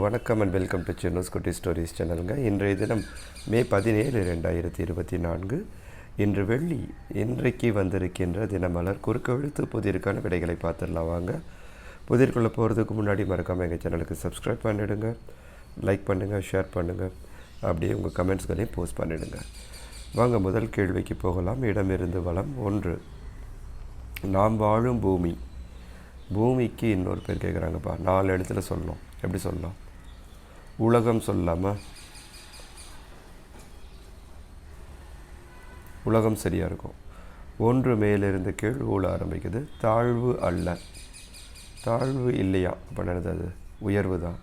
வணக்கம் and welcome to சின்னஸ் குட்டி stories சேனலுங்க இன்றைய தினம் மே பதினேழு ரெண்டாயிரத்தி இருபத்தி நான்கு. இன்று வெள்ளி இன்றைக்கு வந்திருக்கின்ற தினமலர் குறுக்க எழுத்து புதிருக்கான விடைகளை பார்த்துடலாம் வாங்க. புதிர்க்குள்ளே போகிறதுக்கு முன்னாடி மறக்காமல் எங்கள் சேனலுக்கு சப்ஸ்கிரைப் பண்ணிவிடுங்க லைக் பண்ணுங்கள் ஷேர் பண்ணுங்கள் அப்படியே உங்கள் கமெண்ட்ஸ்களையும் போஸ்ட் பண்ணிவிடுங்க வாங்க முதல் கேள்விக்கு போகலாம். இடமிருந்து வளம் ஒன்று. நாம் வாழும் பூமி. பூமிக்கு இன்னொரு பேர் கேட்குறாங்கப்பா நாலு இடத்துல சொல்லணும். எப்படி சொல்லலாம் உலகம் சொல்லலாமா உலகம் சரியாக இருக்கும். ஒன்று மேலிருந்து கீழ் ஊழ ஆரம்பிக்குது. தாழ்வு அல்ல. தாழ்வு இல்லையா? அப்போ என்னது அது? உயர்வு தான்.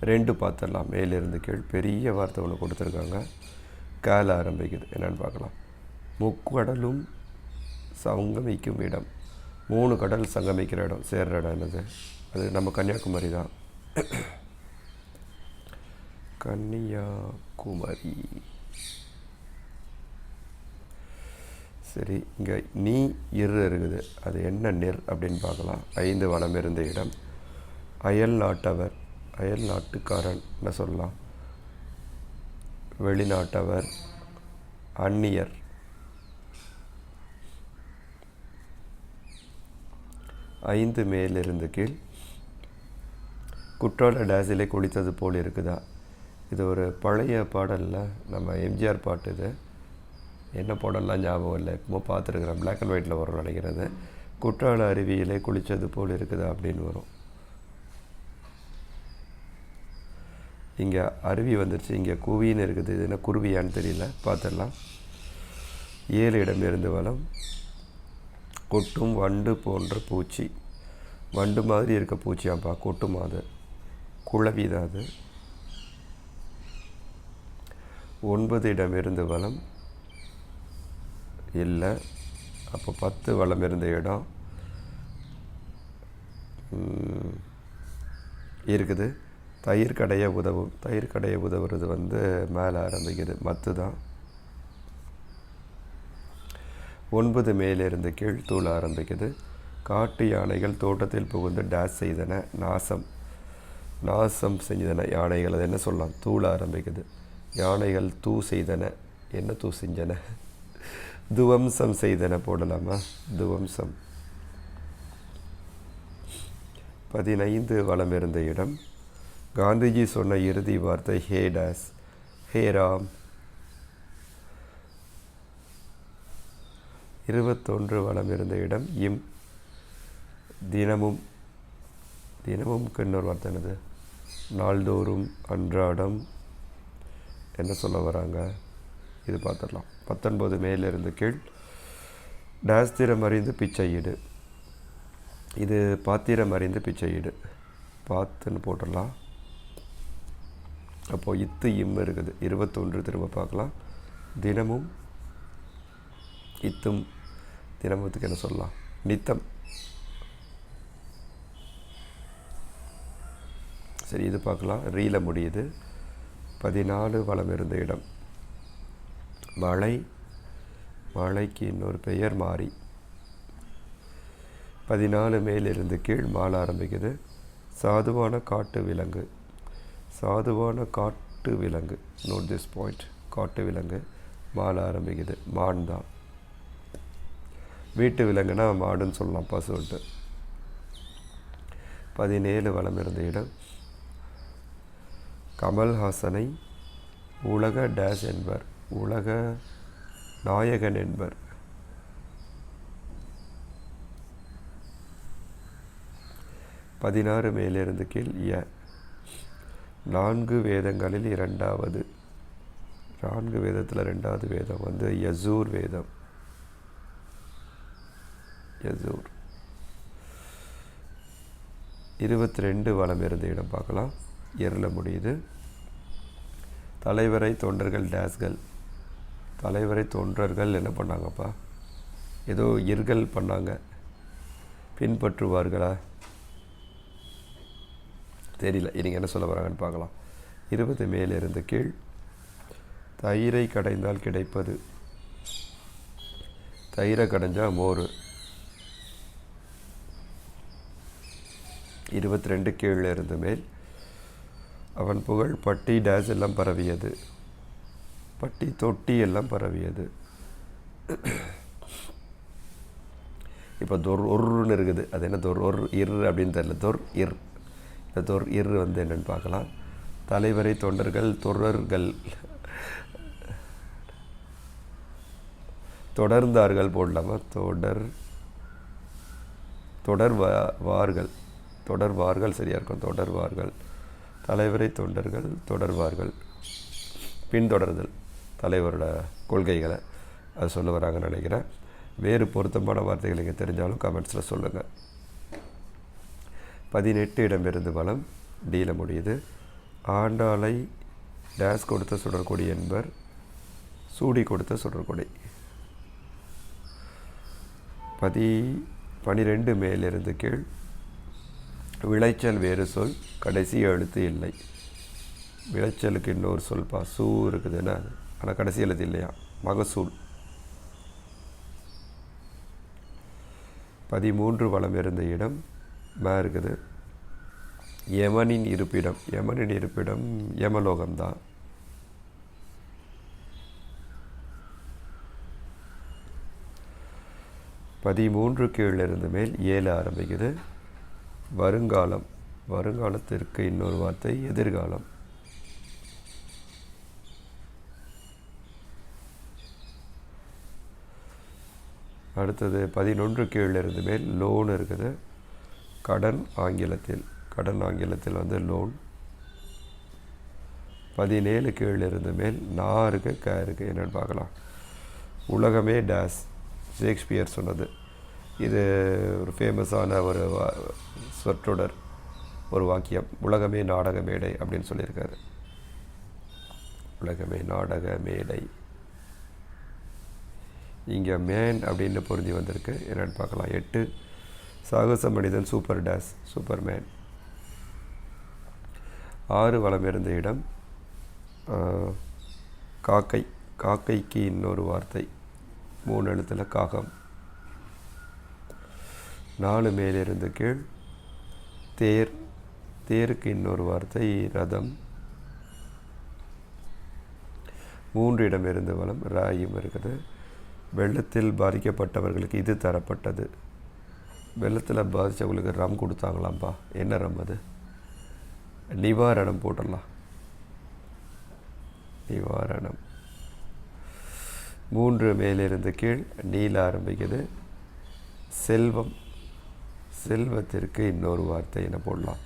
ரெண்டு பார்த்துடலாம். மேலிருந்து கீழ் பெரிய வார்த்தை ஒன்று கொடுத்துருக்காங்க. கால ஆரம்பிக்குது. என்னென்னு பார்க்கலாம். முக்கடலும் சங்கமிக்கும் இடம். மூணு கடல் சங்கமிக்கிற இடம். சேர்ற இடம் என்னது? அது நம்ம கன்னியாகுமரி தான். கன்னியாகுமரி. சரி இங்கே நீ இரு இருக்குது. அது என்ன நெர் அப்படின்னு பார்க்கலாம். ஐந்து வனம் இருந்த இடம். அயல் நாட்டவர் அயல் நாட்டுக்காரன் என்ன சொல்லலாம். வெளிநாட்டவர் அந்நியர். ஐந்து மேலிருந்து கீழ் குற்றால டேஸிலே குளித்தது போல் இருக்குதா? இது ஒரு பழைய பாடலில் நம்ம எம்ஜிஆர் பாட்டு இது. என்ன பாடல்லாம் ஞாபகம் இல்லை. எப்போ பார்த்துருக்குறேன். பிளாக் அண்ட் ஒயிட்டில் வரும் நினைக்கிறது. குற்றால அருவியிலே குளித்தது போல் இருக்குதா அப்படின்னு வரும். இங்கே அருவி வந்துருச்சு. இங்கே குவின்னு இருக்குது. இது என்ன குருவியான்னு தெரியல. பார்த்துடலாம். ஏழு இடம் இருந்து வளம். கொட்டும் வண்டு போன்ற பூச்சி. வண்டு மாதிரி இருக்க பூச்சியாப்பா கொட்டும் அது? குழவி தான் அது ஒன்பது இடம் இருந்து வளம் இல்லை அப்போ பத்து வளம் இருந்த இடம் இருக்குது. தயிர் கடைய உதவும் தயிர் கடைய உதவுறது வந்து மேலே ஆரம்பிக்குது. மத்து தான். ஒன்பது மேலிருந்து கீழ் தூள் ஆரம்பிக்குது. காட்டு யானைகள் தோட்டத்தில் புகுந்து டேஸ் செய்தன. நாசம். நாசம் செஞ்சதன யானைகள் அது என்ன சொல்லலாம்? தூள ஆரம்பிக்குது. யானைகள் தூ செய்தன. என்ன தூ செஞ்சன? துவம்சம் செய்தன போடலாமா? துவம்சம். பதினைந்து வளம் இருந்த இடம். காந்திஜி சொன்ன இறுதி வார்த்தை ஹே டேஸ் ஹே ராம். இருபத்தொன்று வளம் இருந்த இடம் இம் தினமும் தினமும் இன்னொரு வார்த்தை என்னது? நாள்தோறும் அன்றாடம் என்ன சொல்ல வராங்க? இது பார்த்துடலாம். பத்தொன்பது மேலிருந்து கீழ். நாஸ்திரம் அறிந்து பிச்சையீடு இது பாத்திரம் அறிந்து பிச்சையீடு பார்த்துன்னு போட்டுடலாம். அப்போது இத்து இம் இருக்குது. இருபத்தொன்று திரும்ப பார்க்கலாம். தினமும் இத்தும் தினமுத்துக்கு என்ன சொல்லலாம்? நித்தம். சரி இது பார்க்கலாம். ரீல முடியுது. பதினாலு வளம் இருந்த இடம். மழை மழைக்கு இன்னொரு பெயர் மாறி. பதினாலு மேலிருந்து கீழ் மால ஆரம்பிக்குது. சாதுவான காட்டு விலங்கு. சாதுவான காட்டு விலங்கு. நோட் திஸ் பாயிண்ட் காட்டு விலங்கு. மால ஆரம்பிக்குது. மான் தான். வீட்டு விலங்குனா மாடுன்னு சொல்லலாம் பசுன்ட்டு. பதினேழு வளம் இருந்த இடம். கமல்ஹாசனை உலக டேஷ் என்பர் உலக நாயகன் என்பர். பதினாறு மேலிருந்து கீழ் ய. நான்கு வேதங்களில் இரண்டாவது. நான்கு வேதத்தில் ரெண்டாவது வேதம் வந்து யசூர் வேதம். யசூர். இருபத்தி ரெண்டு வளம் இருந்த இடம் பார்க்கலாம். இருள முடியுது. தலைவரை தொண்டர்கள் டேஸ்கள். தலைவரை தொண்டர்கள் என்ன பண்ணாங்கப்பா? ஏதோ இர்கள் பண்ணாங்க. பின்பற்றுவார்களா? தெரியல. நீங்கள் என்ன சொல்ல வராங்கன்னு பார்க்கலாம். இருபது மேலிருந்து கீழ். தயிரை கடைந்தால் கிடைப்பது. தயிரை கடைஞ்சால் மோர். இருபத்தி ரெண்டு கீழே இருந்து மேல். அவன் புகழ் பட்டி டேஸ் எல்லாம் பரவியது. பட்டி தொட்டி எல்லாம் பரவியது. இப்போ தொர் ஒருன்னு இருக்குது. அது என்ன? தொர் ஒரு இர் அப்படின்னு தெரியல. தொர் இர். இந்த தொர் இர் வந்து என்னென்னு பார்க்கலாம். தலைவரை தொண்டர்கள் தொடர்கள் தொடர்ந்தார்கள் போடலாமா தொடர் தொடர்வார்கள் தொடர்வார்கள் சரியாக இருக்கும். தொடர்வார்கள். தலைவரை தொண்டர்கள் தொடர்வார்கள் பின்தொடர்தல் தலைவரோட கொள்கைகளை அது சொல்ல வராங்கன்னு நினைக்கிறேன். வேறு பொருத்தமான வார்த்தைகள் நீங்கள் தெரிஞ்சாலும் கமெண்ட்ஸில் சொல்லுங்கள் பதினெட்டு இடமிருந்து வளம் டீல முடியுது. ஆண்டாளை டேஸ் கொடுத்த சுடற்கொடி என்பர் சூடி கொடுத்த சுடற்கொடி. பதி பனிரெண்டு மேலிருந்து கீழ் விளைச்சல் வேறு சொல் கடைசி எழுத்து இல்லை. விளைச்சலுக்கு இன்னொரு சொல்பா சூ இருக்குதுன்னா ஆனால் கடைசி எழுத்து இல்லையா? மகசூல். பதிமூன்று வளம் இருந்த இடம் ம இருக்குது. யமனின் இருப்பிடம். யமனின் இருப்பிடம் யமலோகம்தான் பதிமூன்று கீழிருந்து மேல் ஏழு ஆரம்பிக்குது. வருங்காலம். வருங்காலத்திற்கு இன்னொரு வார்த்தை எதிர்காலம். அடுத்தது பதினொன்று கீழிருந்து மேல் லோன் இருக்குது. கடன் ஆங்கிலத்தில் கடன் ஆங்கிலத்தில் வந்து லோன். பதினேழு கீழிருந்து மேல் நா இருக்குது க இருக்குது என்னென்னு பார்க்கலாம். உலகமே டேஸ். ஷேக்ஸ்பியர் சொன்னது. இது ஒரு ஃபேமஸான ஒரு வா- சொற்றொடர் ஒரு வாக்கியம். உலகமே நாடக மேடை அப்படின்னு சொல்லியிருக்காரு. உலகமே நாடக மேடை. இங்கே மேன் அப்படின்னு பொருந்தி வந்திருக்கு. என்னென்னு பார்க்கலாம். எட்டு சாகச மனிதன் சூப்பர் டேஸ் சூப்பர் மேன் ஆறு வளம் இருந்த இடம். காக்கை. காக்கைக்கு இன்னொரு வார்த்தை. மூணு எழுத்தில் காகம். நாலு மேலிருந்து கீழ். தேர் தேருக்கு இன்னொரு வார்த்தை ரதம். மூன்று இடம் இருந்து வளம் ராயும் இருக்குது. வெள்ளத்தில் பாதிக்கப்பட்டவர்களுக்கு இது தரப்பட்டது. வெள்ளத்தில் பாதித்தவங்களுக்கு ரம் கொடுத்தாங்களாம்ப்பா. என்ன ரம் அது? நிவாரணம் போட்டுடலாம் நிவாரணம். மூன்று மேலிருந்து கீழ் நீல ஆரம்பிக்குது. செல்வம் செல்வத்திற்கு இன்னொரு வார்த்தை என்ன போடலாம்.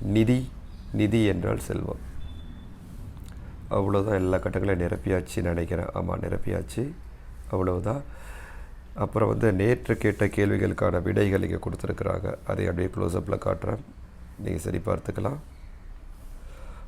நிதி நிதி என்றால் செல்வம். அவ்வளோதான் எல்லா கட்டங்களையும் நிரப்பியாச்சு நினைக்கிறேன். ஆமாம் நிரப்பியாச்சு. அவ்வளவுதான். அப்புறம் வந்து நேற்று கேட்ட கேள்விகளுக்கான விடைகள் இங்கே கொடுத்துருக்குறாங்க. அதை அப்படியே க்ளோஸ்அப்பில் காட்டுறேன். நீங்கள் சரி பார்த்துக்கலாம்.